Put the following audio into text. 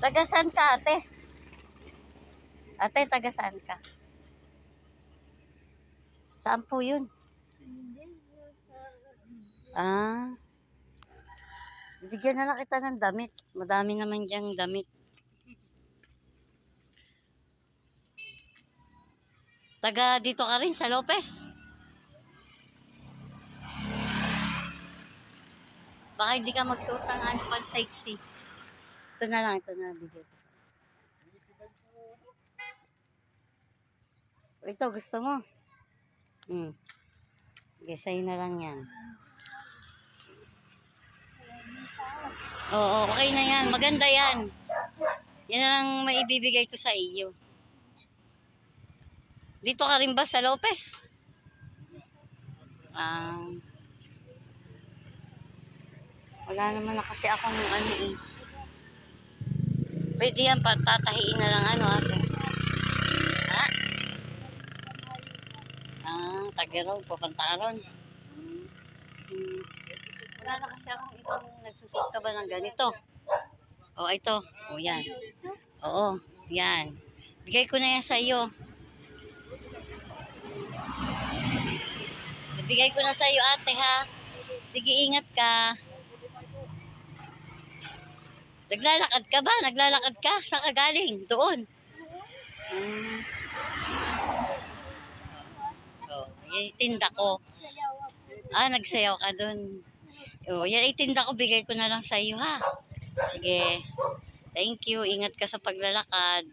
Taga saan ka, ate? Ate, taga saan ka? Saan po yun? Ah. Bigyan na lang kita ng damit. Madami naman diyang damit. Taga dito ka rin sa Lopez. Baka hindi ka magsuot ng ano pang sexy. Ito na lang, ito na ko. Ito, gusto mo? Hmm. Sa'yo na lang yan. Oo, okay na yan. Maganda yan. Yan na lang maibibigay ko sa iyo. Dito ka rin ba sa Lopez? Ah. wala naman na kasi akong ano eh. Pwede yan, patatahiin na lang ano ate. Ha? Ah, tagiraw, pupunta ka ron. Hmm. Wala na kasi akong ibang nagsusot ka ba ng ganito. O, ito. O, yan. Oo, yan. Bigay ko na yan sa iyo. Bigay ko na sa iyo, ate, ha? Sige, ingat ka. Naglalakad ka ba? Naglalakad ka? Saan ka galing? Doon. Hmm. Oh, yan yung tinda ko. Ah, nagsayaw ka doon. Oh, yan ay tinda ko. Bigay ko na lang sa iyo, ha? Sige. Thank you. Ingat ka sa paglalakad.